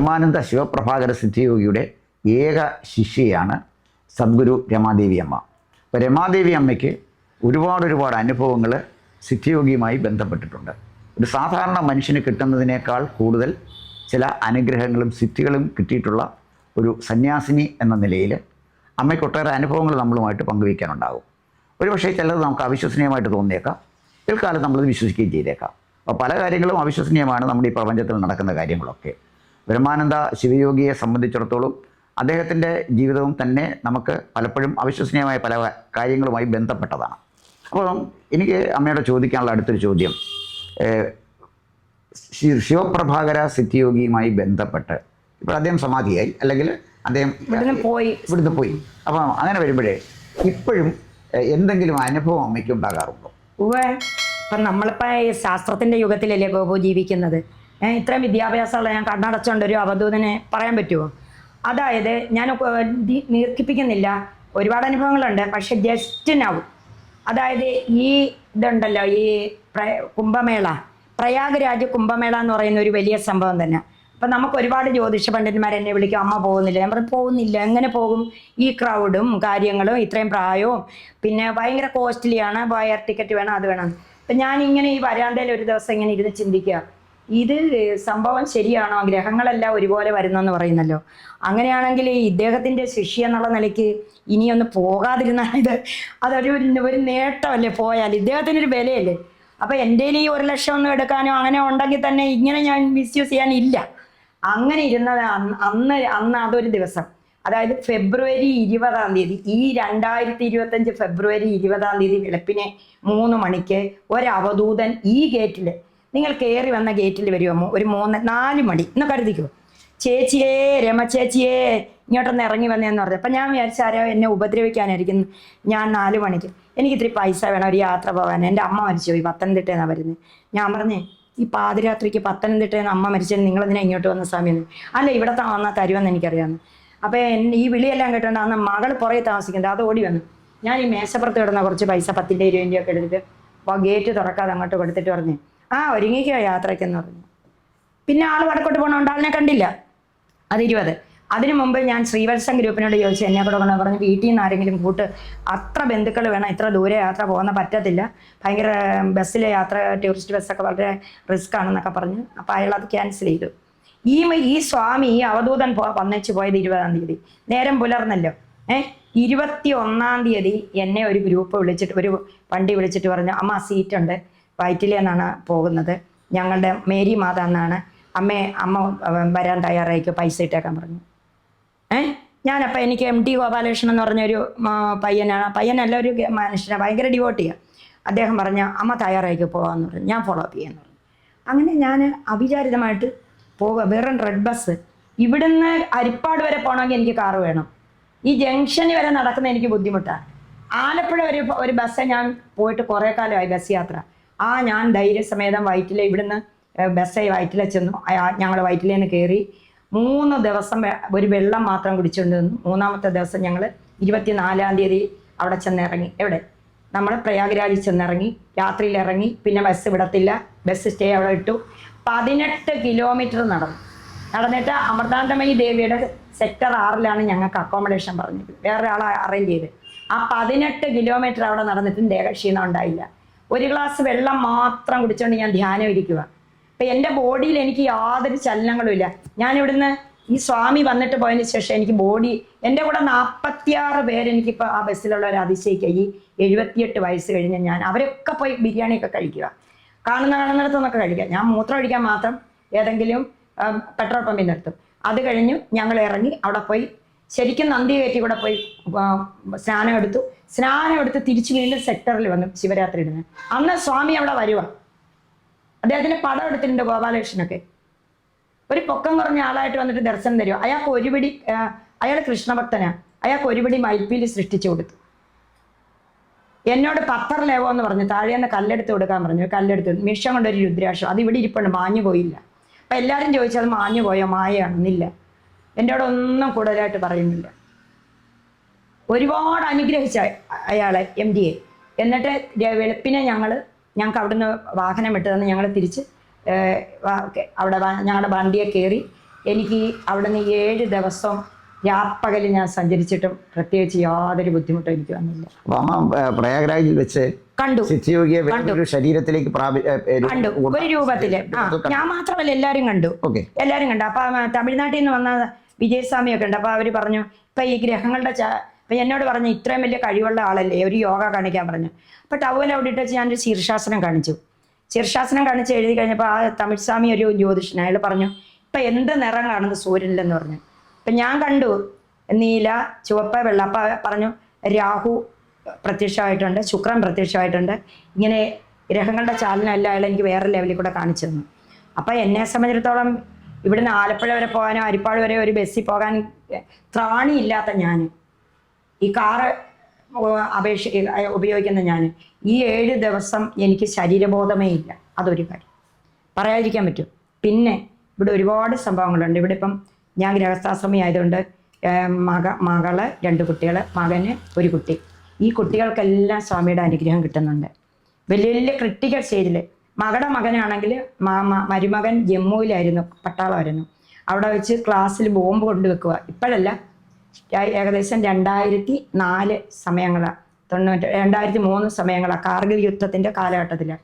ബ്രഹ്മാനന്ദ ശിവപ്രഭാകര സിദ്ധിയോഗിയുടെ ഏക ശിഷ്യയാണ് സദ്ഗുരു രമാദേവി അമ്മ. അപ്പോൾ രമാദേവി അമ്മയ്ക്ക് ഒരുപാട് ഒരുപാട് അനുഭവങ്ങൾ സിദ്ധിയോഗിയുമായി ബന്ധപ്പെട്ടിട്ടുണ്ട്. ഒരു സാധാരണ മനുഷ്യന് കിട്ടുന്നതിനേക്കാൾ കൂടുതൽ ചില അനുഗ്രഹങ്ങളും സിദ്ധികളും കിട്ടിയിട്ടുള്ള ഒരു സന്യാസിനി എന്ന നിലയിൽ അമ്മയ്ക്ക് ഒട്ടേറെ അനുഭവങ്ങൾ നമ്മളുമായിട്ട് പങ്കുവയ്ക്കാനുണ്ടാകും. ഒരുപക്ഷേ ചിലത് നമുക്ക് അവിശ്വസനീയമായിട്ട് തോന്നിയേക്കാം. പിൽക്കാലം നമ്മളത് വിശ്വസിക്കുകയും ചെയ്തേക്കാം. അപ്പോൾ പല കാര്യങ്ങളും അവിശ്വസനീയമാണ് നമ്മുടെ ഈ പ്രപഞ്ചത്തിൽ നടക്കുന്ന കാര്യങ്ങളൊക്കെ. ബ്രഹ്മാനന്ദ ശിവയോഗിയെ സംബന്ധിച്ചിടത്തോളം അദ്ദേഹത്തിന്റെ ജീവിതവും തന്നെ നമുക്ക് പലപ്പോഴും അവിശ്വസനീയമായ പല കാര്യങ്ങളുമായി ബന്ധപ്പെട്ടതാണ്. അപ്പം എനിക്ക് അമ്മയോട് ചോദിക്കാനുള്ള അടുത്തൊരു ചോദ്യം. ശിവപ്രഭാകര സിദ്ധിയോഗിയുമായി ബന്ധപ്പെട്ട് ഇപ്പോൾ അദ്ദേഹം സമാധിയായി അല്ലെങ്കിൽ അദ്ദേഹം പോയി. ഇവിടുന്ന് പോയി. അപ്പം അങ്ങനെ വരുമ്പോഴേ ഇപ്പോഴും എന്തെങ്കിലും അനുഭവം അമ്മയ്ക്ക് ഉണ്ടാകാറുണ്ടോ? ഉവ്വ് ഇപ്പം നമ്മളിപ്പോൾ ഈ ശാസ്ത്രത്തിന്റെ യുഗത്തിലല്ലേ ഗോപു ജീവിക്കുന്നത്? ഇത്രയും വിദ്യാഭ്യാസമുള്ള ഞാൻ കണ്ണടച്ചുകൊണ്ട് ഒരു അവധൂതനെ പറയാൻ പറ്റുമോ അതായത് ഞാൻ നീർക്കിപ്പിക്കുന്നില്ല ഒരുപാട് അനുഭവങ്ങളുണ്ട് പക്ഷെ ജസ്റ്റ് നൗ അതായത് ഈ ഇതുണ്ടല്ലോ ഈ കുംഭമേള. പ്രയാഗ്രാജ് കുംഭമേള എന്ന് പറയുന്ന ഒരു വലിയ സംഭവം തന്നെ. അപ്പം നമുക്ക് ഒരുപാട് ജ്യോതിഷ പണ്ഡിതന്മാർ എന്നെ വിളിക്കും അമ്മ പോകുന്നില്ല. ഞാൻ പോകുന്നില്ല. എങ്ങനെ പോകും? ഈ ക്രൗഡും കാര്യങ്ങളും ഇത്രയും പ്രായവും. പിന്നെ ഭയങ്കര കോസ്റ്റ്ലിയാണ് എയർ ടിക്കറ്റ് വേണം അത് വേണം. അപ്പം ഞാൻ ഇങ്ങനെ ഈ വരാന്തയിൽ ഒരു ദിവസം ഇങ്ങനെ ഇരുന്ന് ചിന്തിക്കുക. ഇത് സംഭവം ശരിയാണോ? ഗ്രഹങ്ങളെല്ലാം ഒരുപോലെ വരുന്നെന്ന് പറയുന്നല്ലോ. അങ്ങനെയാണെങ്കിൽ ഈ ഇദ്ദേഹത്തിന്റെ ശിഷ്യ എന്നുള്ള നിലയ്ക്ക് ഇനിയൊന്ന് പോകാതിരുന്നാൽ ഇത് അതൊരു ഒരു നേട്ടമല്ലേ പോയാൽ? ഇദ്ദേഹത്തിനൊരു വിലയല്ലേ? അപ്പം എന്റെ ഈ ഒരു ലക്ഷം ഒന്നും എടുക്കാനോ അങ്ങനെ ഉണ്ടെങ്കിൽ തന്നെ ഇങ്ങനെ ഞാൻ മിസ്യൂസ് ചെയ്യാനില്ല. അങ്ങനെ ഇരുന്നത് അന്ന് അന്ന് അന്ന് അതൊരു ദിവസം. അതായത് ഫെബ്രുവരി ഇരുപതാം തീയതി ഈ രണ്ടായിരത്തി ഇരുപത്തഞ്ച് ഫെബ്രുവരി ഇരുപതാം തീയതി വെളുപ്പിനെ മൂന്ന് മണിക്ക് ഒരവധൂതൻ ഈ ഗേറ്റിൽ നിങ്ങൾ കയറി വന്ന ഗേറ്റിൽ വരുമോ ഒരു മൂന്ന് നാല് മണി. എന്ന് കരുതിക്കോ? ചേച്ചിയേ രമ ചേച്ചിയേ ഇങ്ങോട്ടൊന്ന് ഇറങ്ങി വന്നേന്ന് പറഞ്ഞു. അപ്പം ഞാൻ വിചാരിച്ച ആരോ എന്നെ ഉപദ്രവിക്കാനായിരിക്കുന്നു ഞാൻ നാല് മണിക്ക്. എനിക്ക് ഇത്തിരി പൈസ വേണം ഒരു യാത്ര പോകാൻ. എന്റെ അമ്മ മരിച്ചുപോയി പത്തനംതിട്ടയെന്നാണ് വരുന്നത് ഞാൻ പറഞ്ഞേ ഈ പാതിരാത്രിക്ക് പത്തനംതിട്ടയിൽ നിന്ന് അമ്മ മരിച്ചത് നിങ്ങളെന്തിനാ ഇങ്ങോട്ട് വന്ന സമയം അല്ല ഇവിടെ വന്നാൽ തരുമെന്ന് എനിക്കറിയാമെന്ന് അപ്പോൾ ഈ വിളിയെല്ലാം കേട്ടോണ്ട് അന്ന് മകൾ പുറകെ താമസിക്കുന്നത് അത് ഓടി വന്നു. ഞാൻ ഈ മേശപ്പുറത്ത് കിടന്ന കുറച്ച് പൈസ പത്തിന്റെ ഇരുപതിന്റെയൊക്കെ എടുത്തിട്ട് ഗേറ്റ് തുറക്കാതെ അങ്ങോട്ട് കൊടുത്തിട്ട് പറഞ്ഞു ആ ഒരുങ്ങിക്കോ യാത്രയ്ക്കെന്ന് പറഞ്ഞു. പിന്നെ ആൾ വടക്കോട്ട് പോകണോണ്ട് ആളിനെ കണ്ടില്ല. അത് ഇരുപത് അതിനു മുമ്പ് ഞാൻ ശ്രീവത്സം ഗ്രൂപ്പിനോട് ചോദിച്ചു എന്നെ കൂടെ കൊണ്ട് പറഞ്ഞു വീട്ടിൽ നിന്ന് ആരെങ്കിലും കൂട്ട് അത്ര ബന്ധുക്കൾ വേണം ഇത്ര ദൂരെ യാത്ര പോകുന്ന പറ്റത്തില്ല. ഭയങ്കര ബസ്സിലെ യാത്ര ടൂറിസ്റ്റ് ബസ്സൊക്കെ വളരെ റിസ്ക് ആണെന്നൊക്കെ പറഞ്ഞു. അപ്പോൾ അയാൾ അത് ക്യാൻസൽ ചെയ്തു. ഈ ഈ സ്വാമി ഈ അവധൂതൻ പോ വന്നേച്ച് പോയത് ഇരുപതാം തീയതി. നേരം പുലർന്നല്ലോ. ഏഹ് ഇരുപത്തി ഒന്നാം തീയതി എന്നെ ഒരു ഗ്രൂപ്പ് വിളിച്ചിട്ട് ഒരു വണ്ടി വിളിച്ചിട്ട് പറഞ്ഞു അമ്മ സീറ്റുണ്ട്. വയറ്റിലേന്നാണ് പോകുന്നത്. ഞങ്ങളുടെ മേരി മാത എന്നാണ്. അമ്മ അമ്മ വരാൻ തയ്യാറായിക്കോ പൈസ ഇട്ടേക്കാൻ പറഞ്ഞു. ഏ? ഞാനപ്പോൾ എനിക്ക് എം ടി ഗോപാലകൃഷ്ണൻ എന്ന് പറഞ്ഞൊരു പയ്യനാണ്. പയ്യനല്ല ഒരു മനുഷ്യനാണ് ഭയങ്കര ഡിവോട്ടിയാണ് അദ്ദേഹം പറഞ്ഞ അമ്മ തയ്യാറായിക്കോ പോകാമെന്ന് പറഞ്ഞു. ഞാൻ ഫോളോ അപ്പ് ചെയ്യാന്ന് പറഞ്ഞു. അങ്ങനെ ഞാൻ അവിചാരിതമായിട്ട് പോവുക. വെറും റെഡ് ബസ് ഇവിടുന്ന് അരിപ്പാട് വരെ പോകണമെങ്കിൽ എനിക്ക് കാറ് വേണം. ഈ ജംഗ്ഷനിൽ വരെ നടക്കുന്ന എനിക്ക് ബുദ്ധിമുട്ടാണ് ആലപ്പുഴ ഒരു ഒരു ബസ്സേ ഞാൻ പോയിട്ട് കുറേ കാലമായി ബസ് യാത്ര. ആ ഞാൻ ധൈര്യസമേതം വയറ്റിലെ ഇവിടുന്ന് ബസ്സേ വയറ്റിലെ ചെന്നു. ഞങ്ങൾ വയറ്റിൽ നിന്ന് കയറി മൂന്ന് ദിവസം ഒരു വെള്ളം മാത്രം കുടിച്ചുകൊണ്ട് നിന്നു. മൂന്നാമത്തെ ദിവസം ഞങ്ങൾ ഇരുപത്തിനാലാം തീയതി അവിടെ ചെന്നിറങ്ങി. എവിടെ? നമ്മൾ പ്രയാഗ്രാജിൽ ചെന്നിറങ്ങി. രാത്രിയിൽ ഇറങ്ങി പിന്നെ ബസ് വിടത്തില്ല. ബസ് സ്റ്റേ അവിടെ ഇട്ടു. പതിനെട്ട് കിലോമീറ്റർ നടന്നു. നടന്നിട്ട് അമൃതാനന്ദമയി ദേവിയുടെ സെക്ടർ ആറിലാണ് ഞങ്ങൾക്ക് അക്കോമഡേഷൻ പറഞ്ഞത് വേറൊരാളെ അറേഞ്ച് ചെയ്ത്. ആ പതിനെട്ട് കിലോമീറ്റർ അവിടെ നടന്നിട്ടും ദേഹക്ഷീണം ഉണ്ടായില്ല. ഒരു ഗ്ലാസ് വെള്ളം മാത്രം കുടിച്ചുകൊണ്ട് ഞാൻ ധ്യാനം ഇരിക്കുക അപ്പം എന്റെ ബോഡിയിൽ എനിക്ക് യാതൊരു ചലനങ്ങളും ഇല്ല. ഞാൻ ഇവിടുന്ന് ഈ സ്വാമി വന്നിട്ട് പോയതിന് ശേഷം എനിക്ക് ബോഡി എന്റെ കൂടെ നാൽപ്പത്തിയാറ് പേരെനിക്കിപ്പോൾ ആ ബസ്സിലുള്ളവർ അതിശയിക്കുക. ഈ എഴുപത്തിയെട്ട് വയസ്സ് കഴിഞ്ഞ ഞാൻ അവരൊക്കെ പോയി ബിരിയാണിയൊക്കെ കഴിക്കുക. കാണുന്ന കാണുന്നിടത്തുനിന്നൊക്കെ കഴിക്കുക. ഞാൻ മൂത്രം ഒഴിക്കാൻ മാത്രം ഏതെങ്കിലും പെട്രോൾ പമ്പിൽ നിർത്തും അത് കഴിഞ്ഞു ഞങ്ങൾ ഇറങ്ങി അവിടെ പോയി ശരിക്കും നന്ദി കയറ്റി കൂടെ പോയി സ്നാനം എടുത്തു. സ്നാനം എടുത്ത് തിരിച്ചു വീണ്ടും സെക്ടറിൽ വന്നു ശിവരാത്രി ഇടുന്നത്. അന്ന് സ്വാമി അവിടെ വരുവാ. അദ്ദേഹത്തിന്റെ പടം എടുത്തിട്ടുണ്ട് ഗോപാലകൃഷ്ണനൊക്കെ. ഒരു പൊക്കം കുറഞ്ഞ ആളായിട്ട് വന്നിട്ട് ദർശനം തരുമോ അയാൾക്ക് ഒരുപിടി അയാൾ കൃഷ്ണഭക്തനാ. അയാൾക്ക് ഒരുപിടി മയിൽപ്പീലി സൃഷ്ടിച്ചു കൊടുത്തു. എന്നോട് പത്തർ ലേവോ എന്ന് പറഞ്ഞു. താഴേന്ന് കല്ലെടുത്ത് കൊടുക്കാൻ പറഞ്ഞു. കല്ലെടുത്ത് മിഷം കൊണ്ടൊരു രുദ്രാക്ഷം. അത് ഇവിടെ ഇരിപ്പുണ്ട്. മാഞ്ഞു പോയില്ല. അപ്പം എല്ലാവരും ചോദിച്ചത് മാഞ്ഞു പോയോ? മായയാണെന്നില്ല. എന്നോട് ഒന്നും കൂടുതലായിട്ട് പറയുന്നില്ല. ഒരുപാട് അനുഗ്രഹിച്ച അയാളെ എം ഡി എ എന്നിട്ട് വെളുപ്പിനെ ഞങ്ങൾ ഞങ്ങൾക്ക് അവിടുന്ന് വാഹനം വിട്ടതെന്ന് ഞങ്ങൾ തിരിച്ച് അവിടെ ഞങ്ങളുടെ വണ്ടിയെ കയറി എനിക്ക് അവിടുന്ന് ഏഴ് ദിവസം രാപ്പകൽ ഞാൻ സഞ്ചരിച്ചിട്ടും പ്രത്യേകിച്ച് യാതൊരു ബുദ്ധിമുട്ടും എനിക്ക് വന്നില്ല. പ്രയാഗ്രാജിൽ വെച്ച് കണ്ടു. സിദ്ധിയോഗിയെ വേറൊരു ശരീരത്തിലേക്ക് കണ്ടു. ഒരു രൂപത്തിൽ. ആ ഞാൻ മാത്രമല്ല എല്ലാരും കണ്ടു. എല്ലാരും കണ്ടു. അപ്പൊ തമിഴ്നാട്ടിൽ നിന്ന് വന്ന വിജയസ്വാമിയൊക്കെ ഉണ്ട്. അപ്പൊ അവർ പറഞ്ഞു ഇപ്പൊ ഈ ഗ്രഹങ്ങളുടെ അപ്പൊ എന്നോട് പറഞ്ഞു ഇത്രയും വലിയ കഴിവുള്ള ആളല്ലേ? ഒരു യോഗ കാണിക്കാൻ പറഞ്ഞു. അപ്പൊ ടവൽ അവിടെ ഇട്ട് ഞാനൊരു ശീർഷാസനം കാണിച്ചു. ശീർഷാസനം കാണിച്ച് എഴുതി കഴിഞ്ഞപ്പോൾ ആ തമിഴ് സ്വാമി ഒരു ജ്യോതിഷൻ അയാൾ പറഞ്ഞു ഇപ്പൊ എന്ത് നിറം കാണുന്നു സൂര്യനിലെന്ന്? പറഞ്ഞു. അപ്പൊ ഞാൻ കണ്ടു നീല ചുവപ്പ വെള്ള. അപ്പൊ പറഞ്ഞു രാഹു പ്രത്യക്ഷമായിട്ടുണ്ട് ശുക്രൻ പ്രത്യക്ഷമായിട്ടുണ്ട്. ഇങ്ങനെ ഗ്രഹങ്ങളുടെ ചാലന അല്ല അയാൾ എനിക്ക് വേറെ ലെവലിൽ കൂടെ കാണിച്ചു തന്നു. അപ്പം എന്നെ സംബന്ധിച്ചിടത്തോളം ഇവിടുന്ന് ആലപ്പുഴ വരെ പോകാനോ അരിപ്പാട് വരെ ഒരു ബസ്സിൽ പോകാൻ ത്രാണിയില്ലാത്ത ഞാൻ ഈ കാറ് അപേക്ഷ ഉപയോഗിക്കുന്ന ഞാൻ ഈ ഏഴ് ദിവസം എനിക്ക് ശരീരബോധമേ ഇല്ല. അതൊരു കാര്യം. പറയാതിരിക്കാൻ പറ്റും. പിന്നെ ഇവിടെ ഒരുപാട് സംഭവങ്ങളുണ്ട്. ഇവിടെ ഇപ്പം ഞാൻ ഗൃഹസ്ഥാശ്രമി ആയതുകൊണ്ട് മക മകൾ രണ്ട് കുട്ടികൾ മകന് ഒരു കുട്ടി. ഈ കുട്ടികൾക്കെല്ലാം സ്വാമിയുടെ അനുഗ്രഹം കിട്ടുന്നുണ്ട്. വലിയ വലിയ ക്രിട്ടിക്കൽ സ്റ്റേജിൽ മകളുടെ മകനാണെങ്കിൽ മാമ മരുമകൻ ജമ്മുവിലായിരുന്നു പട്ടാളമായിരുന്നു. അവിടെ വെച്ച് ക്ലാസ്സിൽ ബോംബ് കൊണ്ടുവെക്കുക. ഇപ്പോഴല്ല. ഏകദേശം രണ്ടായിരത്തി നാല് സമയങ്ങളാണ് തൊണ്ണൂറ്റി രണ്ടായിരത്തി മൂന്ന് സമയങ്ങളാണ് കാർഗിൽ യുദ്ധത്തിന്റെ കാലഘട്ടത്തിലാണ്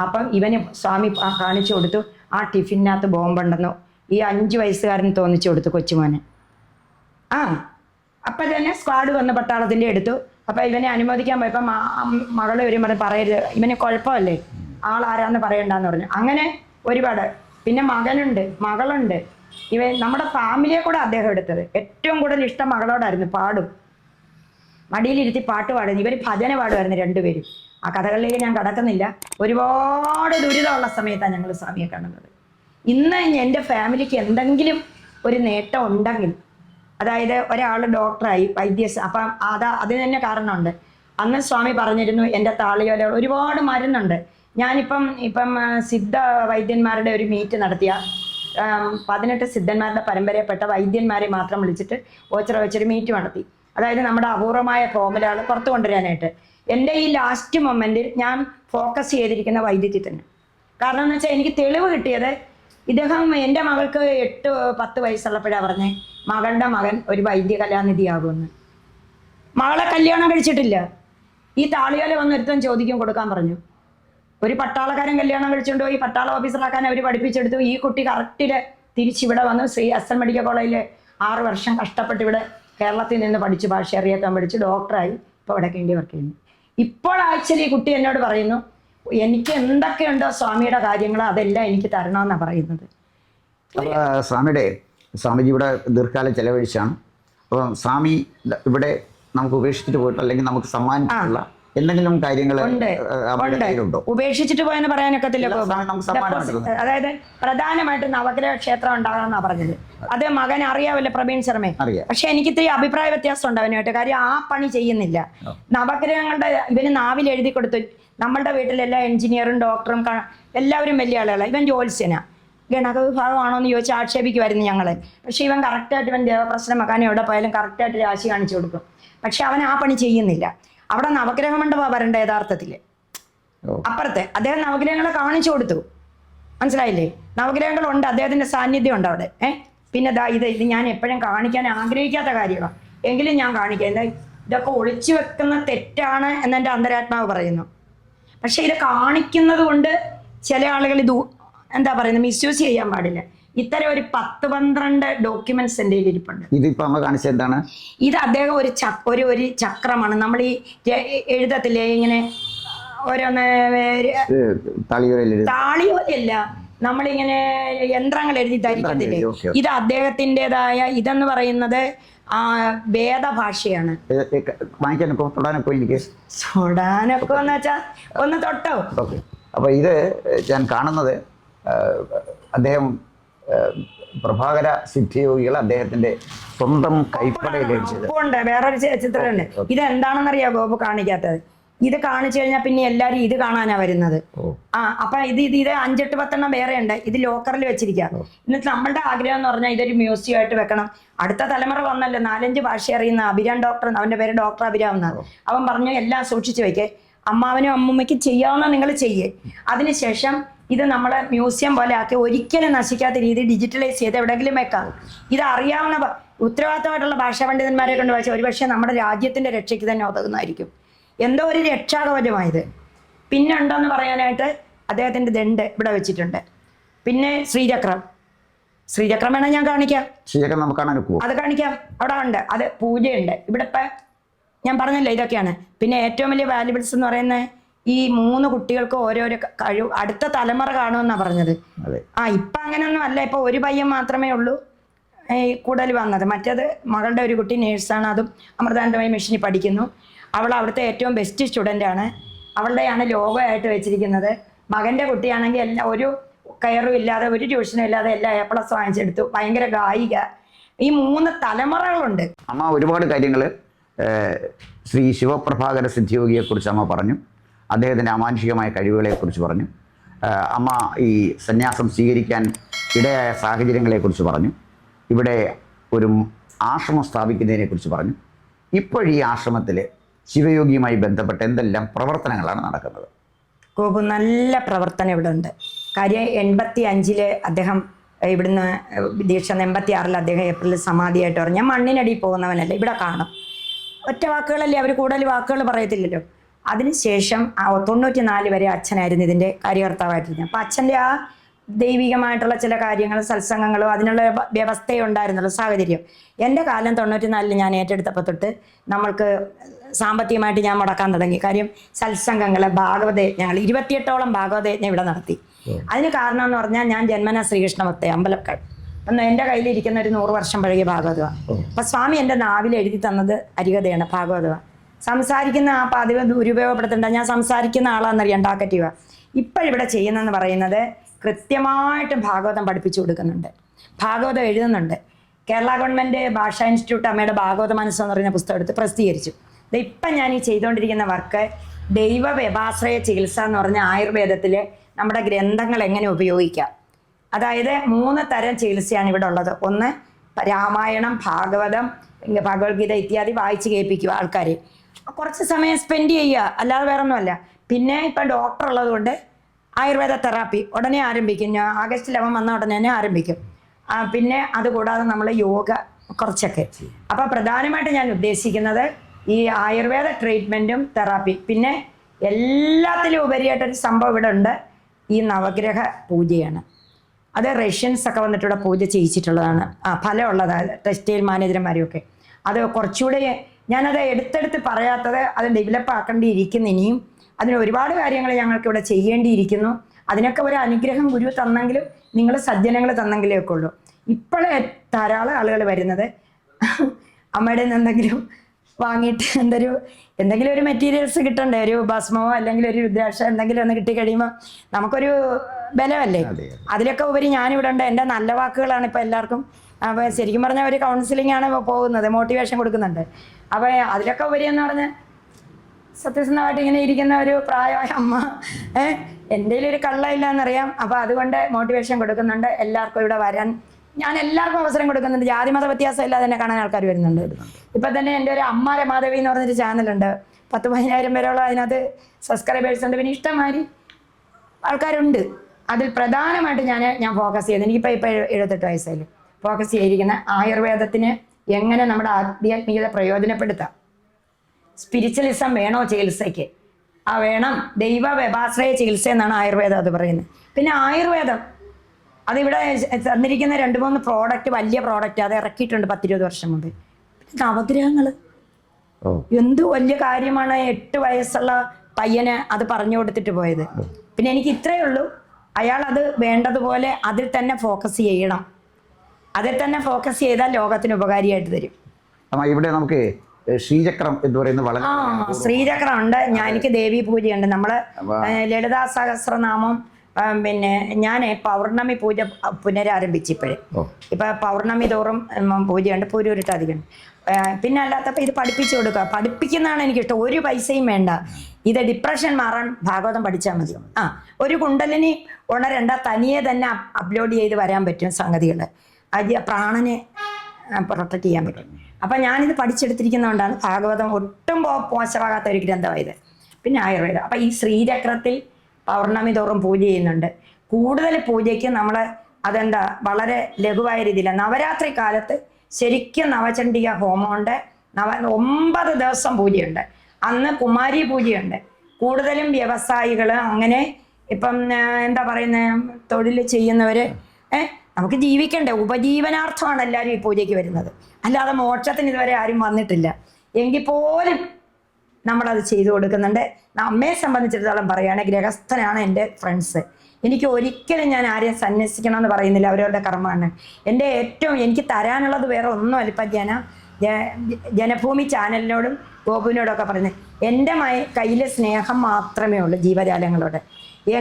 അപ്പം ഇവന് സ്വാമി കാണിച്ചു കൊടുത്തു. ആ ടിഫിനകത്ത് ബോംബുണ്ടെന്നു. ഈ അഞ്ച് വയസ്സുകാരൻ തോന്നിച്ചു കൊടുത്തു കൊച്ചുമോനെ. ആ അപ്പം തന്നെ സ്ക്വാഡ് വന്ന പട്ടാളത്തിന്റെ എടുത്തു അപ്പം ഇവനെ അനുമോദിക്കാൻ പോയപ്പോൾ മകൾ വരും പറയരുത്. ഇവന് കുഴപ്പമല്ലേ? ആരാന്ന് പറയണ്ടെന്ന് പറഞ്ഞു. അങ്ങനെ ഒരുപാട്. പിന്നെ മകനുണ്ട് മകളുണ്ട്. ഇവൻ നമ്മുടെ ഫാമിലിയെ കൂടെ അദ്ദേഹം എടുത്തത്. ഏറ്റവും കൂടുതൽ ഇഷ്ടം മകളോടായിരുന്നു പാടും. മടിയിലിരുത്തി പാട്ട് പാടുന്നു ഇവർ ഭജന പാടുമായിരുന്നു രണ്ടുപേരും. ആ കഥകളിലേക്ക് ഞാൻ കടക്കുന്നില്ല. ഒരുപാട് ദുരിതമുള്ള സമയത്താണ് ഞങ്ങൾ സ്വാമിയെ കാണുന്നത്. ഇന്ന് എന്റെ ഫാമിലിക്ക് എന്തെങ്കിലും ഒരു നേട്ടം ഉണ്ടെങ്കിൽ അതായത് ഒരാൾ ഡോക്ടറായി വൈദ്യ അപ്പം അതാ അതിന് തന്നെ കാരണമുണ്ട്. അന്ന് സ്വാമി പറഞ്ഞിരുന്നു എന്റെ താളിയോല ഒരുപാട് മരുന്നുണ്ട്. ഞാനിപ്പം ഇപ്പം സിദ്ധ വൈദ്യന്മാരുടെ ഒരു മീറ്റ് നടത്തിയ പതിനെട്ട് സിദ്ധന്മാരുടെ പരമ്പരയപ്പെട്ട വൈദ്യന്മാരെ മാത്രം വിളിച്ചിട്ട് ഓച്ചറ വെച്ചൊരു മീറ്റ് നടത്തി. അതായത് നമ്മുടെ അപൂർവമായ ഫോമുലകൾ പുറത്തു കൊണ്ടുവരാനായിട്ട്. എന്റെ ഈ ലാസ്റ്റ് മൊമെന്റിൽ ഞാൻ ഫോക്കസ് ചെയ്തിരിക്കുന്ന വൈദ്യുതി തന്നെ. കാരണം എന്ന് വെച്ചാൽ എനിക്ക് തെളിവ് കിട്ടിയത് ഇദ്ദേഹം എന്റെ മകൾക്ക് എട്ട് പത്ത് വയസ്സുള്ളപ്പോഴാണ് പറഞ്ഞേ മകളുടെ മകൻ ഒരു വൈദ്യ കലാനിധിയാകുമെന്ന്. മകളെ കല്യാണം കഴിച്ചിട്ടില്ല. ഈ താളിയോല വന്നൊരുത്തൻ ചോദിക്കും കൊടുക്കാൻ പറഞ്ഞു. ഒരു പട്ടാളക്കാരൻ കല്യാണം കഴിച്ചുകൊണ്ടോ ഈ പട്ടാള ഓഫീസറാക്കാൻ അവർ പഠിപ്പിച്ചെടുത്തു. ഈ കുട്ടി കറക്റ്റിൽ തിരിച്ചിവിടെ വന്നു. ശ്രീ എസ് എൻ മെഡിക്കൽ കോളേജിൽ ആറ് വർഷം കഷ്ടപ്പെട്ട് ഇവിടെ കേരളത്തിൽ നിന്ന് പഠിച്ച് ഭാഷ അറിയാത്തവൻ പഠിച്ച് ഡോക്ടറായി. ഇപ്പോൾ ഇവിടെ കേണ്ടി വർക്ക് ചെയ്യുന്നു. ഇപ്പോൾ ആക്ച്വലി കുട്ടി എന്നോട് പറയുന്നു എനിക്ക് എന്തൊക്കെയുണ്ടോ സ്വാമിയുടെ കാര്യങ്ങൾ അതെല്ലാം എനിക്ക് തരണമെന്നാണ് പറയുന്നത്. അപ്പോൾ സ്വാമിയുടെ സ്വാമിജി ഇവിടെ ദീർഘകാലം ചെലവഴിച്ചാണ്. അപ്പം സ്വാമി ഇവിടെ നമുക്ക് ഉപേക്ഷിച്ചിട്ട് പോയിട്ട് അല്ലെങ്കിൽ നമുക്ക് സമ്മാനിച്ചിട്ടുള്ള എന്തെങ്കിലും കാര്യങ്ങൾ ഉപേക്ഷിച്ചിട്ട് പോയെന്ന് പറയാനൊക്കത്തില്ല അതായത് പ്രധാനമായിട്ട് നവഗ്രഹ ക്ഷേത്രം ഉണ്ടാകണമെന്നാണ് പറഞ്ഞത്. അത് മകൻ അറിയാവല്ലോ പ്രവീൺ ശർമ്മയെ പക്ഷെ എനിക്ക് ഇത്തിരി അഭിപ്രായ വ്യത്യാസം ഉണ്ട് അവനുമായിട്ട്. കാര്യം ആ പണി ചെയ്യുന്നില്ല. നവഗ്രഹങ്ങളുടെ ഇവന് നാവിൽ എഴുതി കൊടുത്തു. നമ്മളുടെ വീട്ടിലെല്ലാ എഞ്ചിനീയറും ഡോക്ടറും എല്ലാവരും വലിയ ആളുകളാണ് ഇവൻ ജോത്സ്യനാ. ഗണക വിഭാഗമാണോ എന്ന് ചോദിച്ച് ആക്ഷേപിക്കുമായിരുന്നു ഞങ്ങൾ പക്ഷെ ഇവൻ കറക്റ്റായിട്ട് ഇവൻ ദേവപ്രശ്നം മകാൻ എവിടെ പോയാലും കറക്റ്റായിട്ട് രാശി കാണിച്ചു കൊടുക്കും. പക്ഷെ അവൻ ആ പണി ചെയ്യുന്നില്ല. അവിടെ നവഗ്രഹ മണ്ഡപമാണ് വരേണ്ട യഥാർത്ഥത്തിൽ അപ്പുറത്തെ. അദ്ദേഹം നവഗ്രഹങ്ങളെ കാണിച്ചു കൊടുത്തു. മനസ്സിലായില്ലേ? നവഗ്രഹങ്ങളുണ്ട്. അദ്ദേഹത്തിന്റെ സാന്നിധ്യം ഉണ്ട് അവിടെ. ഏ? പിന്നെ ദാ ഇത് ഇത് ഞാൻ എപ്പോഴും കാണിക്കാൻ ആഗ്രഹിക്കാത്ത കാര്യമാണ് എങ്കിലും ഞാൻ കാണിക്കാം. എന്താ ഇതൊക്കെ ഒളിച്ചു വെക്കുന്ന തെറ്റാണ് എന്നെന്റെ അന്തരാത്മാവ് പറയുന്നു. പക്ഷേ ഇത് കാണിക്കുന്നത് കൊണ്ട് ചില ആളുകൾ ഇത് എന്താ പറയുന്നത് മിസ്യൂസ് ചെയ്യാൻ പാടില്ല. ഇത്തരം ഒരു പത്ത് പന്ത്രണ്ട് ഡോക്യുമെന്റ്സ് എന്റെ കയ്യിൽ ഇരിപ്പുണ്ട് ഇതിപ്പോ അമ്മ കാണിച്ചത് എന്താണ്? ഇത് അദ്ദേഹം ഒരു ച ഒരു ഒരു ചക്രമാണ്. നമ്മൾ ഈ എഴുതത്തില്ലേ? ഇങ്ങനെ ഓരോന്ന് താളിയോലല്ല നമ്മളിങ്ങനെ യന്ത്രങ്ങൾ എഴുതി ധരിക്കത്തില്ലേ. ഇത് അദ്ദേഹത്തിന്റെതായ ഇതെന്ന് പറയുന്നത് ആ വേദഭാഷയാണ്. വാങ്ങിക്കാനൊക്കെ? തൊടാനൊക്കെ എനിക്ക്? തൊടാനൊക്കെ എന്ന് വെച്ചാൽ ഒന്ന് തൊട്ടോ. ഓക്കെ. അപ്പോൾ ഇത് ഞാൻ കാണുന്നത് അദ്ദേഹം പ്രഭാകര സിദ്ധിയോഗികൾ അദ്ദേഹത്തിന്റെ സ്വന്തം കൈപ്പടയിൽ വേറൊരു ചിത്രമുണ്ട്. ഇത് എന്താണെന്നറിയാ ഗോപ കാണിക്കാത്തത്? ഇത് കാണിച്ചു കഴിഞ്ഞാൽ പിന്നെ എല്ലാരും ഇത് കാണാനാ വരുന്നത്. ആ അപ്പൊ ഇത് ഇത് ഇത് അഞ്ചെട്ട് പത്തെണ്ണം വേറെ ഉണ്ട്. ഇത് ലോക്കറിൽ വെച്ചിരിക്കാം. എന്നിട്ട് നമ്മളുടെ ആഗ്രഹം എന്ന് പറഞ്ഞാൽ ഇതൊരു മ്യൂസിയം ആയിട്ട് വെക്കണം. അടുത്ത തലമുറ വന്നല്ലോ നാലഞ്ച് ഭാഷ അറിയുന്ന അഭിരാം ഡോക്ടർ അവന്റെ പേര് ഡോക്ടർ അഭിരാം എന്നാണ് അവൻ പറഞ്ഞു എല്ലാം സൂക്ഷിച്ചു വെക്കേ. അമ്മാവനും അമ്മൂമ്മയ്ക്കും ചെയ്യാവുന്ന നിങ്ങൾ ചെയ്യേ. അതിനുശേഷം ഇത് നമ്മളെ മ്യൂസിയം പോലെ ആക്കി ഒരിക്കലും നശിക്കാത്ത രീതി ഡിജിറ്റലൈസ് ചെയ്ത് എവിടെയെങ്കിലും വെക്കാം. ഇത് അറിയാവുന്ന ഉത്തരവാദിത്തമായിട്ടുള്ള ഭാഷാ പണ്ഡിതന്മാരെ കൊണ്ട് വായിച്ചാൽ ഒരുപക്ഷെ നമ്മുടെ രാജ്യത്തിന്റെ രക്ഷയ്ക്ക് തന്നെ ഉതകുന്നതായിരിക്കും. എന്തോ ഒരു രക്ഷാകവചമായത്. പിന്നെ ഉണ്ടോന്ന് പറയാനായിട്ട് അദ്ദേഹത്തിന്റെ ദണ്ട് ഇവിടെ വെച്ചിട്ടുണ്ട്. പിന്നെ ശ്രീചക്രം. ശ്രീചക്രം വേണേൽ ഞാൻ കാണിക്കാം. ശ്രീചക്രം നമുക്ക് കാണാൻ അത് കാണിക്കാം. അവിടെ ഉണ്ട്. അത് പൂജയുണ്ട്. ഇവിടെ ഇപ്പം ഞാൻ പറഞ്ഞല്ലോ ഇതൊക്കെയാണ്. പിന്നെ ഏറ്റവും വലിയ വാല്യുബിൾസ് എന്ന് പറയുന്ന ഈ മൂന്ന് കുട്ടികൾക്ക് ഓരോരോ കഴിവ് അടുത്ത തലമുറ കാണുമെന്നാണ് പറഞ്ഞത്. ആ ഇപ്പം അങ്ങനെയൊന്നും അല്ല. ഇപ്പൊ ഒരു പയ്യൻ മാത്രമേ ഉള്ളൂ. ഈ കൂടൽ വന്നത് മറ്റേത് മകളുടെ ഒരു കുട്ടി നേഴ്സാണ്. അതും അമൃതാനന്ദമായി മെഷീനിൽ പഠിക്കുന്നു. അവൾ അവിടുത്തെ ഏറ്റവും ബെസ്റ്റ് സ്റ്റുഡന്റാണ് അവളുടെയാണ് ലോഗോ ആയിട്ട് വെച്ചിരിക്കുന്നത്. മകന്റെ കുട്ടിയാണെങ്കിൽ എല്ലാ ഒരു കയറും ഇല്ലാതെ ഒരു ട്യൂഷനും ഇല്ലാതെ എല്ലാ എ പ്ലസ് വാങ്ങിച്ചെടുത്തു. ഭയങ്കര ഗായിക ഈ മൂന്ന് തലമുറകളുണ്ട്. അമ്മ ഒരുപാട് കാര്യങ്ങൾ ശ്രീ ശിവപ്രഭാകര സിദ്ധിയോഗിയെക്കുറിച്ച് അമ്മ പറഞ്ഞു. അദ്ദേഹത്തിന്റെ അമാനുഷികമായ കഴിവുകളെക്കുറിച്ച് പറഞ്ഞു. അമ്മ ഈ സന്യാസം സ്വീകരിക്കാൻ ഇടയായ സാഹചര്യങ്ങളെക്കുറിച്ച് പറഞ്ഞു. ഇവിടെ ഒരു ആശ്രമം സ്ഥാപിക്കുന്നതിനെക്കുറിച്ച് പറഞ്ഞു. ഇപ്പോഴീ ആശ്രമത്തിൽ ശിവയോഗിയുമായി ബന്ധപ്പെട്ട എന്തെല്ലാം പ്രവർത്തനങ്ങളാണ് നടക്കുന്നത്? ഗോപു നല്ല പ്രവർത്തനം ഇവിടെ ഉണ്ട് കാര്യം എൺപത്തി അഞ്ചിൽ അദ്ദേഹം ഇവിടുന്ന് ദീക്ഷ എൺപത്തി ആറിൽ അദ്ദേഹം ഏപ്രിലിൽ സമാധിയായിട്ട് പറഞ്ഞു. ഞാൻ മണ്ണിനടി പോകുന്നവനല്ല ഇവിടെ കാണും. ഒറ്റ വാക്കുകളല്ലേ അവർ കൂടുതൽ വാക്കുകൾ പറയത്തില്ലല്ലോ. അതിനുശേഷം തൊണ്ണൂറ്റി നാല് വരെ അച്ഛനായിരുന്നു ഇതിന്റെ കാര്യകർത്താവായിട്ടിരുന്നത് അപ്പം അച്ഛന്റെ ആ ദൈവികമായിട്ടുള്ള ചില കാര്യങ്ങൾ സത്സംഗങ്ങളോ അതിനുള്ള വ്യവസ്ഥയുണ്ടായിരുന്നുള്ള സാഹചര്യം. എന്റെ കാലം തൊണ്ണൂറ്റി നാലിൽ ഞാൻ ഏറ്റെടുത്തപ്പോൾ തൊട്ട് നമ്മൾക്ക് സാമ്പത്തികമായിട്ട് ഞാൻ മുടക്കാൻ തുടങ്ങി. കാര്യം സത്സംഗങ്ങൾ ഭാഗവത ഞങ്ങൾ ഇരുപത്തിയെട്ടോളം ഭാഗവത ഇവിടെ നടത്തി. അതിന് കാരണം എന്ന് പറഞ്ഞാൽ ഞാൻ ജന്മന ശ്രീകൃഷ്ണ ഭക്ത അന്ന് അപ്പം എന്റെ കയ്യിലിരിക്കുന്ന ഒരു നൂറ് വർഷം പഴകിയ ഭാഗവതമാണ് അപ്പം സ്വാമി എന്റെ നാവിൽ എഴുതി തന്നത് അരികതയാണ് ഭാഗവതമാണ് സംസാരിക്കുന്ന ആ പതിവ് ദുരുപയോഗപ്പെടുത്തേണ്ട ഞാൻ സംസാരിക്കുന്ന ആളാണെന്നറിയാം ടാക്കറ്റീവ്. ഇപ്പോഴിവിടെ ചെയ്യുന്നതെന്ന് പറയുന്നത് കൃത്യമായിട്ട് ഭാഗവതം പഠിപ്പിച്ചു കൊടുക്കുന്നുണ്ട്. ഭാഗവതം എഴുതുന്നുണ്ട്. കേരള ഗവൺമെന്റ് ഭാഷാ ഇൻസ്റ്റിറ്റ്യൂട്ട് അമ്മയുടെ ഭാഗവത മനസ്സ് എന്ന് പറയുന്ന പുസ്തകം എടുത്ത് പ്രസിദ്ധീകരിച്ചു. ഇപ്പം ഞാൻ ഈ ചെയ്തുകൊണ്ടിരിക്കുന്ന വർക്ക് ദൈവ വ്യപാശ്രയ ചികിത്സ എന്ന് പറഞ്ഞ ആയുർവേദത്തിൽ നമ്മുടെ ഗ്രന്ഥങ്ങൾ എങ്ങനെ ഉപയോഗിക്കാം. അതായത് മൂന്ന് തരം ചികിത്സയാണ് ഇവിടെ ഉള്ളത്. ഒന്ന് രാമായണം ഭാഗവതം ഭഗവത്ഗീത ഇത്യാദി വായിച്ച് കേൾപ്പിക്കുക ആൾക്കാർ കുറച്ച് സമയം സ്പെൻഡ് ചെയ്യുക. അല്ലാതെ വേറൊന്നുമല്ല. പിന്നെ ഇപ്പം ഡോക്ടർ ഉള്ളതുകൊണ്ട് ആയുർവേദ തെറാപ്പി ഉടനെ ആരംഭിക്കും. ഞാൻ ആഗസ്റ്റ് ലെവൻ വന്ന ഉടനെ തന്നെ ആരംഭിക്കും. പിന്നെ അതുകൂടാതെ നമ്മൾ യോഗ കുറച്ചൊക്കെ. അപ്പോൾ പ്രധാനമായിട്ട് ഞാൻ ഉദ്ദേശിക്കുന്നത് ഈ ആയുർവേദ ട്രീറ്റ്മെന്റും തെറാപ്പി. പിന്നെ എല്ലാത്തിലും ഉപരിയായിട്ടൊരു സംഭവം ഇവിടെ ഉണ്ട്. ഈ നവഗ്രഹ പൂജയാണ്. അത് റഷ്യൻസ് ഒക്കെ വന്നിട്ട് ഇവിടെ പൂജ ചെയ്യിച്ചിട്ടുള്ളതാണ്. ആ ഫലമുള്ളതാണ് ടെക്സ്റ്റൈൽ മാനേജർമാരും ഒക്കെ അത് കുറച്ചുകൂടെ ഞാനത് എടുത്തെടുത്ത് പറയാത്തത് അത് ഡെവലപ്പ് ആക്കേണ്ടിയിരിക്കുന്ന ഇനിയും. അതിന് ഒരുപാട് കാര്യങ്ങൾ ഞങ്ങൾക്ക് ഇവിടെ ചെയ്യേണ്ടിയിരിക്കുന്നു. അതിനൊക്കെ ഒരു അനുഗ്രഹം ഗുരു തന്നെങ്കിലും നിങ്ങൾ സജ്ജനങ്ങൾ തന്നെങ്കിലേ ഒക്കെ ഉള്ളൂ. ഇപ്പോഴേ ധാരാളം ആളുകൾ വരുന്നത് അമ്മയുടെ നിന്ന് എന്തെങ്കിലും വാങ്ങിയിട്ട് എന്തൊരു എന്തെങ്കിലും ഒരു മെറ്റീരിയൽസ് കിട്ടണ്ടേ? ഒരു ഭസ്മമോ അല്ലെങ്കിൽ ഒരു രുദ്രാക്ഷ എന്തെങ്കിലും ഒന്ന് കിട്ടി കഴിയുമ്പോൾ നമുക്കൊരു ബലമല്ലേ? അതെ. അതിലൊക്കെ ഉപരി ഞാനിവിടെ ഉണ്ട് എന്റെ നല്ല വാക്കുകളാണ് ഇപ്പോൾ എല്ലാവർക്കും അപ്പോൾ ശരിക്കും പറഞ്ഞാൽ ഒരു കൗൺസിലിംഗ് ആണ് പോകുന്നത്. മോട്ടിവേഷൻ കൊടുക്കുന്നുണ്ട്. അപ്പോൾ അതിലൊക്കെ ഉപരി എന്ന് പറഞ്ഞാൽ സത്യസന്ധമായിട്ട് ഇങ്ങനെ ഇരിക്കുന്ന ഒരു പ്രായമായ അമ്മ ഏഹ് എന്റെ ഒരു കള്ളയില്ല എന്നറിയാം അപ്പോൾ അതുകൊണ്ട് മോട്ടിവേഷൻ കൊടുക്കുന്നുണ്ട്. എല്ലാവർക്കും ഇവിടെ വരാൻ. ഞാൻ എല്ലാവർക്കും അവസരം കൊടുക്കുന്നുണ്ട്. ജാതി മത വ്യത്യാസം ഇല്ലാതെ തന്നെ കാണാൻ ആൾക്കാർ വരുന്നുണ്ട്. ഇപ്പം തന്നെ എന്റെ ഒരു അമ്മ മാധവി എന്ന് പറഞ്ഞൊരു ചാനലുണ്ട് പത്ത് പതിനായിരം പേരോളം അതിനകത്ത് സബ്സ്ക്രൈബേഴ്സ് ഉണ്ട്. പിന്നെ ഇഷ്ടംമാതിരി ആൾക്കാരുണ്ട്. അതിൽ പ്രധാനമായിട്ട് ഞാൻ ഞാൻ ഫോക്കസ് ചെയ്യുന്നത്. എനിക്കിപ്പോൾ ഇപ്പോൾ എഴുപത്തെട്ട് വയസ്സായാലും ഫോക്കസ് ചെയ്തിരിക്കുന്ന ആയുർവേദത്തിന് എങ്ങനെ നമ്മുടെ ആധ്യാത്മികത പ്രയോജനപ്പെടുത്താം. സ്പിരിച്വലിസം വേണോ ചികിത്സയ്ക്ക്? ആ വേണം. ദൈവ വ്യപാശ്രയ ചികിത്സ എന്നാണ് ആയുർവേദം അത് പറയുന്നത്. പിന്നെ ആയുർവേദം. അതിവിടെ തന്നിരിക്കുന്ന രണ്ട് മൂന്ന് പ്രോഡക്റ്റ് വലിയ പ്രോഡക്റ്റ് അത് ഇറക്കിയിട്ടുണ്ട് പത്തിരുപത് വർഷം മുമ്പ്. പിന്നെ നവഗ്രഹങ്ങൾ എന്ത് വലിയ കാര്യമാണ് എട്ട് വയസ്സുള്ള പയ്യന് അത് പറഞ്ഞു കൊടുത്തിട്ട് പോയത്. പിന്നെ എനിക്ക് ഇത്രയേ ഉള്ളൂ. അയാൾ അത് വേണ്ടതുപോലെ അതിൽ തന്നെ ഫോക്കസ് ചെയ്യണം. അതിൽ തന്നെ ഫോക്കസ് ചെയ്താൽ ലോകത്തിന് ഉപകാരിയായിട്ട് തരും ഇവിടെ നമുക്ക് ശ്രീചക്രം എന്ന് പറയുന്നത് വളരെ ശ്രീചക്രം ഉണ്ട്. ഞാൻ എനിക്ക് ദേവി പൂജയുണ്ട്. നമ്മൾ ലളിതാ സഹസ്രനാമം പിന്നെ ഞാൻ പൗർണമി പൂജ പുനരാരംഭിച്ചു ഇപ്പോഴേ. ഇപ്പൊ പൗർണമി തോറും പൂജയുണ്ട്. പൂരൂരിട്ട് അധികം. പിന്നെ അല്ലാത്തപ്പോൾ ഇത് പഠിപ്പിച്ചു കൊടുക്കുക. പഠിപ്പിക്കുന്നതാണ് എനിക്കിഷ്ടം. ഒരു പൈസയും വേണ്ട. ഇത് ഡിപ്രഷൻ മാറാൻ ഭാഗവതം പഠിച്ചാൽ മതി. ആ ഒരു കുണ്ടലിനി ഉണരണ്ട തനിയെ തന്നെ അപ്ലോഡ് ചെയ്ത് വരാൻ പറ്റും സംഗതികൾ അത് പ്രാണനെ പ്രൊട്ടക്ട് ചെയ്യാൻ പറ്റും. അപ്പം ഞാനിത് പഠിച്ചെടുത്തിരിക്കുന്നതുകൊണ്ടാണ് ഭാഗവതം ഒട്ടും പോ- മോശമാകാത്ത ഒരു ഗ്രന്ഥമായത് പിന്നെ ആയുർവേദം. അപ്പം ഈ ശ്രീചക്രത്തിൽ പൗർണമി തോറും പൂജ ചെയ്യുന്നുണ്ട്. കൂടുതൽ പൂജയ്ക്ക് നമ്മൾ അതെന്താ? വളരെ ലഘുവായ രീതിയില്ല നവരാത്രി കാലത്ത് ശരിക്കും നവചണ്ഡിക ഹോമമുണ്ട്. നവ ഒമ്പത് ദിവസം പൂജയുണ്ട്. അന്ന് കുമാരി പൂജയുണ്ട്. കൂടുതലും വ്യവസായികൾ അങ്ങനെ ഇപ്പം എന്താ പറയുന്നത് തൊഴിൽ ചെയ്യുന്നവർ നമുക്ക് ജീവിക്കണ്ടേ. ഉപജീവനാർത്ഥമാണ് എല്ലാവരും ഈ പൂജയ്ക്ക് വരുന്നത്. അല്ലാതെ മോക്ഷത്തിന് ഇതുവരെ ആരും വന്നിട്ടില്ല. എങ്കിൽ പോലും നമ്മളത് ചെയ്തു കൊടുക്കുന്നുണ്ട്. അമ്മയെ സംബന്ധിച്ചിടത്തോളം പറയുകയാണ് ഗ്രഹസ്ഥനാണ് എന്റെ ഫ്രണ്ട്സ് എനിക്ക് ഒരിക്കലും ഞാൻ ആരെയും സന്യസിക്കണമെന്ന് പറയുന്നില്ല. അവരവരുടെ കർമ്മമാണ്. എന്റെ ഏറ്റവും എനിക്ക് തരാനുള്ളത് വേറെ ഒന്നുമല്ല. ഇപ്പം ജന ജനഭൂമി ചാനലിനോടും ഗോപുവിനോടൊക്കെ പറയുന്നത് എന്റെ കയ്യിലെ സ്നേഹം മാത്രമേ ഉള്ളൂ ജീവജാലങ്ങളോട്.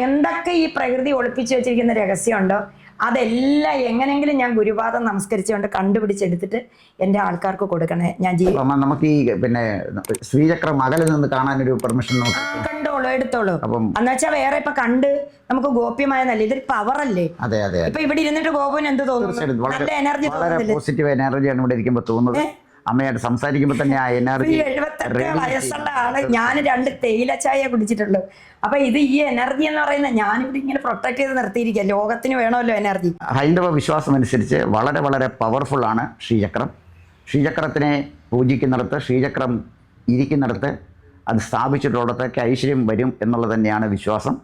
എന്തൊക്കെ ഈ പ്രകൃതി ഒളിപ്പിച്ചു വെച്ചിരിക്കുന്ന രഹസ്യമുണ്ടോ? അതെല്ലാം എങ്ങനെങ്കിലും ഞാൻ ഗുരുപാദം നമസ്കരിച്ചുകൊണ്ട് കണ്ടുപിടിച്ചെടുത്തിട്ട് എന്റെ ആൾക്കാർക്ക് കൊടുക്കണേ. ഞാൻ ജീവിക്കും നമുക്ക് ഈ പിന്നെ ശ്രീചക്ര അകലിൽ നിന്ന് കാണാനൊരു പെർമിഷൻ കണ്ടോളൂ എടുത്തോളൂ. എന്നുവെച്ചാൽ വേറെ ഇപ്പൊ കണ്ട് നമുക്ക് ഗോപ്യമായെന്നല്ല ഇതൊരു പവർ അല്ലേ? അതെ അതെ ഇപ്പൊ ഇവിടെ ഇരുന്നിട്ട് ഗോപുവിന് എന്ത് തോന്നുന്നു? നല്ല എനർജി പോസിറ്റീവ് എനർജിയാണ് ഇവിടെ ഇരിക്കുമ്പോൾ തോന്നുന്നത്. അമ്മയായിട്ട് സംസാരിക്കുമ്പോൾ തന്നെ ആ എനർജി എഴുപത്തെട്ട് വയസ്സുള്ള ആൾ ഞാൻ രണ്ട് തേയില ചായ കുടിച്ചിട്ടുള്ളൂ. അപ്പൊ ഇത് ഈ എനർജി എന്ന് പറയുന്നത് ഞാനിവിടെ ഇങ്ങനെ പ്രൊട്ടക്ട് ചെയ്ത് നിർത്തിയിരിക്കുക ലോകത്തിന് വേണമല്ലോ എനർജി ഹൈന്ദവ വിശ്വാസം അനുസരിച്ച് വളരെ വളരെ പവർഫുൾ ആണ് ശ്രീചക്രം. ശ്രീചക്രത്തിനെ പൂജിക്കുന്നിടത്ത് ശ്രീചക്രം ഇരിക്കുന്നിടത്ത് അത് സ്ഥാപിച്ചിട്ടുള്ളിടത്തൊക്കെ ഐശ്വര്യം വരും എന്നുള്ളത് തന്നെയാണ് വിശ്വാസം.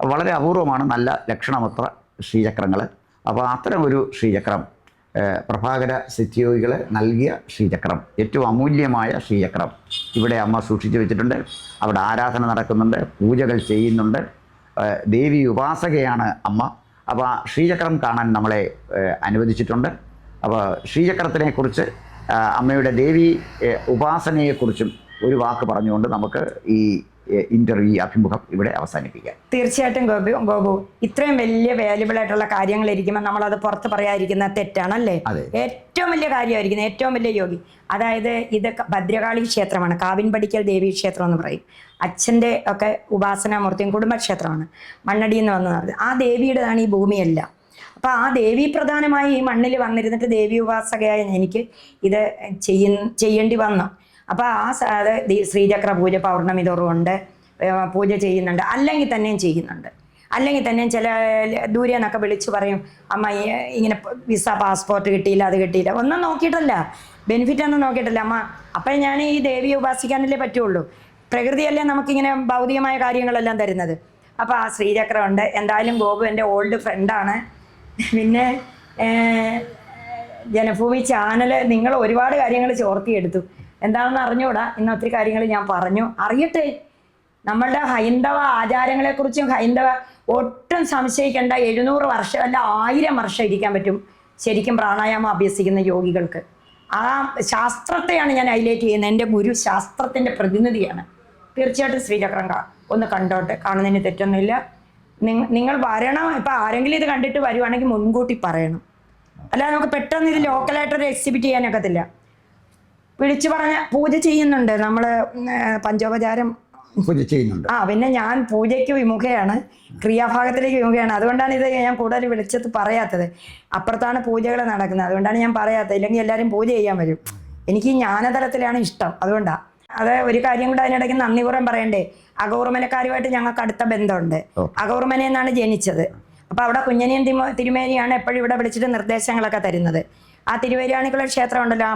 വളരെ അപൂർവമാണ് നല്ല ലക്ഷണമത്ര ശ്രീചക്രങ്ങൾ അപ്പോൾ അത്തരം ഒരു ശ്രീചക്രം പ്രഭാകര സിദ്ധിയോഗികൾ നൽകിയ ശ്രീചക്രം. ഏറ്റവും അമൂല്യമായ ശ്രീചക്രം. ഇവിടെ അമ്മ സൂക്ഷിച്ചു വെച്ചിട്ടുണ്ട്. അവിടെ ആരാധന നടക്കുന്നുണ്ട്. പൂജകൾ ചെയ്യുന്നുണ്ട്. ദേവി ഉപാസകയാണ് അമ്മ. അപ്പോൾ ശ്രീചക്രം കാണാൻ നമ്മളെ അനുവദിച്ചിട്ടുണ്ട്. അപ്പോൾ ശ്രീചക്രത്തിനെക്കുറിച്ച് അമ്മയുടെ ദേവി ഉപാസനയെക്കുറിച്ചും ഒരു വാക്ക് പറഞ്ഞുകൊണ്ട് നമുക്ക് ഈ ഇന്റർവ്യൂ ഈ അഭിമുഖം ഇവിടെ അവസാനിപ്പിക്കാം. തീർച്ചയായിട്ടും ഗോപു ഗോപു ഇത്രയും വലിയ വാല്യുബിൾ ആയിട്ടുള്ള കാര്യങ്ങൾ ഇരിക്കുമ്പോൾ നമ്മളത് പുറത്ത് പറയാതിരിക്കുന്ന തെറ്റാണല്ലേ? ഏറ്റവും വലിയ കാര്യമായിരിക്കുന്നത് ഏറ്റവും വലിയ യോഗി. അതായത് ഇത് ഭദ്രകാളി ക്ഷേത്രമാണ് കാവിൻപടിക്കൽ ദേവി ക്ഷേത്രം എന്ന് പറയും. അച്ഛന്റെ ഒക്കെ ഉപാസനാമൂർത്തിയും കുടുംബക്ഷേത്രമാണ്. മണ്ണടി എന്ന് പറഞ്ഞത് ആ ദേവിയുടേതാണ് ഈ ഭൂമിയല്ല. അപ്പോൾ ആ ദേവി പ്രധാനമായി ഈ മണ്ണിൽ വന്നിരുന്നിട്ട് ദേവി ഉപാസകയായ എനിക്ക് ഇത് ചെയ്യ ചെയ്യേണ്ടി വന്നു. അപ്പോൾ ആ അത് ശ്രീചക്ര പൂജ പൗർണമി തോറും ഉണ്ട്. പൂജ ചെയ്യുന്നുണ്ട്. അല്ലെങ്കിൽ തന്നെയും ചെയ്യുന്നുണ്ട്. അല്ലെങ്കിൽ തന്നെയും ചില ദൂരെ വിളിച്ചു പറയും അമ്മ ഇങ്ങനെ വിസ പാസ്പോർട്ട് കിട്ടിയില്ല അത് കിട്ടിയില്ല. ഒന്നും നോക്കിയിട്ടല്ല. ബെനിഫിറ്റ് ഒന്നും നോക്കിയിട്ടില്ല. അമ്മ അപ്പം ഞാൻ ഈ ദേവിയെ ഉപാസിക്കാനല്ലേ പറ്റുള്ളൂ? പ്രകൃതിയല്ലേ നമുക്കിങ്ങനെ ഭൗതികമായ കാര്യങ്ങളെല്ലാം തരുന്നത്. അപ്പോൾ ആ ശ്രീചക്രം ഉണ്ട്. എന്തായാലും ഗോപു എന്റെ ഓൾഡ് ഫ്രണ്ടാണ് പിന്നെ ജനഭൂമി ചാനൽ നിങ്ങൾ ഒരുപാട് കാര്യങ്ങൾ ചോർത്തിയെടുത്തു. എന്താണെന്ന് അറിഞ്ഞൂടാ. ഇന്ന് ഒത്തിരി കാര്യങ്ങൾ ഞാൻ പറഞ്ഞു. അറിയട്ടെ നമ്മളുടെ ഹൈന്ദവ ആചാരങ്ങളെക്കുറിച്ചും ഹൈന്ദവ ഒട്ടും സംശയിക്കേണ്ട എഴുന്നൂറ് വർഷം അല്ല ആയിരം വർഷം ഇരിക്കാൻ പറ്റും ശരിക്കും പ്രാണായാമം അഭ്യസിക്കുന്ന യോഗികൾക്ക് ആ ശാസ്ത്രത്തെയാണ് ഞാൻ ഹൈലൈറ്റ് ചെയ്യുന്നത്. എന്റെ ഗുരു ശാസ്ത്രത്തിന്റെ പ്രതിനിധിയാണ്. തീർച്ചയായിട്ടും ശ്രീചക്രം ഒന്ന് കണ്ടോട്ടെ. കാണുന്നതിന് തെറ്റൊന്നുമില്ല. നിങ്ങ- നിങ്ങൾ വരണം. ഇപ്പം ആരെങ്കിലും ഇത് കണ്ടിട്ട് വരുവാണെങ്കിൽ മുൻകൂട്ടി പറയണം. അല്ലാതെ നമുക്ക് പെട്ടെന്ന് ഇത് ലോക്കലായിട്ടൊരു എക്സിബിറ്റ് ചെയ്യാനൊക്കത്തില്ല. വിളിച്ചു പറഞ്ഞ പൂജ ചെയ്യുന്നുണ്ട്. നമ്മൾ പഞ്ചോപചാരം പൂജ ചെയ്യുന്നുണ്ട്. ആ പിന്നെ ഞാൻ പൂജയ്ക്ക് വിമുഖയാണ്. ക്രിയാഭാഗത്തിലേക്ക് വിമുഖയാണ്. അതുകൊണ്ടാണ് ഇത് ഞാൻ കൂടുതൽ വിളിച്ചത് പറയാത്തത്. അപ്പുറത്താണ് പൂജകൾ നടക്കുന്നത്. അതുകൊണ്ടാണ് ഞാൻ പറയാത്തത്. ഇല്ലെങ്കിൽ എല്ലാവരും പൂജ ചെയ്യാൻ വരും. എനിക്ക് ജ്ഞാനതലത്തിലാണ് ഇഷ്ടം. അതുകൊണ്ടാണ് അത് ഒരു കാര്യം കൂടെ അതിനിടയ്ക്ക് നന്ദി കുറം പറയണ്ടേ. അഗൗർമനക്കാരുമായിട്ട് ഞങ്ങൾക്ക് അടുത്ത ബന്ധമുണ്ട്. അഗൗർമനെന്നാണ് ജനിച്ചത്. അപ്പൊ അവിടെ കുഞ്ഞനിയും തിരുമേനിയാണ് എപ്പോഴും ഇവിടെ വിളിച്ചിട്ട് നിർദ്ദേശങ്ങളൊക്കെ തരുന്നത്. ആ തിരുവരിയാണിക്കുള്ള ക്ഷേത്രം ഉണ്ടല്ലോ.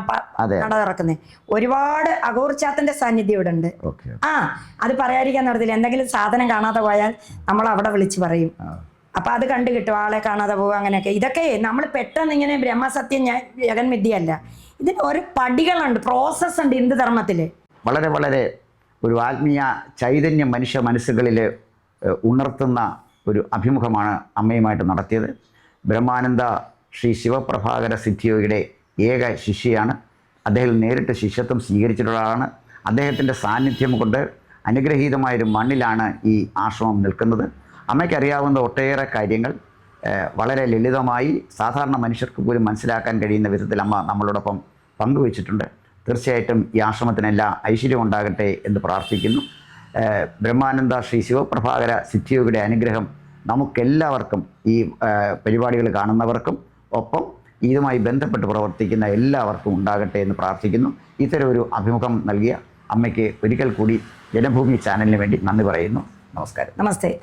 നട തുറക്കുന്നത് ഒരുപാട് അഗൗർച്ചാത്തന്റെ സാന്നിധ്യം ഇവിടെ ഉണ്ട് ആ അത് പറയാതിരിക്കാൻ നടത്തില്ല. എന്തെങ്കിലും സാധനം കാണാതെ പോയാൽ നമ്മൾ അവിടെ വിളിച്ചു പറയും. അപ്പൊ അത് കണ്ടു കിട്ടും ആളെ കാണാതെ പോകുക അങ്ങനെയൊക്കെ. ഇതൊക്കെ നമ്മൾ പെട്ടെന്ന് ഇങ്ങനെ ബ്രഹ്മസത്യം ഞാൻ ജഗൻവിദ്യയല്ല ഇതിന് ഒരു പടികളുണ്ട് പ്രോസസ് ഉണ്ട് ഹിന്ദു ധർമ്മത്തിൽ. വളരെ വളരെ ഒരു ആത്മീയ ചൈതന്യം മനുഷ്യ മനസ്സുകളിൽ ഉണർത്തുന്ന ഒരു അഭിമുഖമാണ് അമ്മയുമായിട്ട് നടത്തിയത്. ബ്രഹ്മാനന്ദ ശ്രീ ശിവപ്രഭാകര സിദ്ധിയോഗിയുടെ ഏക ശിഷ്യയാണ്. അദ്ദേഹം നേരിട്ട് ശിഷ്യത്വം സ്വീകരിച്ചിട്ടുള്ള ആളാണ്. അദ്ദേഹത്തിന്റെ സാന്നിധ്യം കൊണ്ട് അനുഗ്രഹീതമായൊരു മണ്ണിലാണ് ഈ ആശ്രമം നിൽക്കുന്നത്. അമ്മയ്ക്കറിയാവുന്ന ഒട്ടേറെ കാര്യങ്ങൾ വളരെ ലളിതമായി സാധാരണ മനുഷ്യർക്ക് പോലും മനസ്സിലാക്കാൻ കഴിയുന്ന വിധത്തിൽ അമ്മ നമ്മളോടൊപ്പം പങ്കുവച്ചിട്ടുണ്ട്. തീർച്ചയായിട്ടും ഈ ആശ്രമത്തിനെല്ലാം ഐശ്വര്യം ഉണ്ടാകട്ടെ എന്ന് പ്രാർത്ഥിക്കുന്നു. ബ്രഹ്മാനന്ദ ശ്രീ ശിവപ്രഭാകര സിദ്ധിയോഗിയുടെ അനുഗ്രഹം നമുക്കെല്ലാവർക്കും ഈ പരിപാടികൾ കാണുന്നവർക്കും ഒപ്പം ഇതുമായി ബന്ധപ്പെട്ട് പ്രവർത്തിക്കുന്ന എല്ലാവർക്കും ഉണ്ടാകട്ടെ എന്ന് പ്രാർത്ഥിക്കുന്നു. ഇത്തരം ഒരു അഭിമുഖം നൽകിയ അമ്മയ്ക്ക് ഒരിക്കൽ കൂടി ജനഭൂമി ചാനലിന് വേണ്ടി നന്ദി പറയുന്നു. നമസ്കാരം. നമസ്തേ.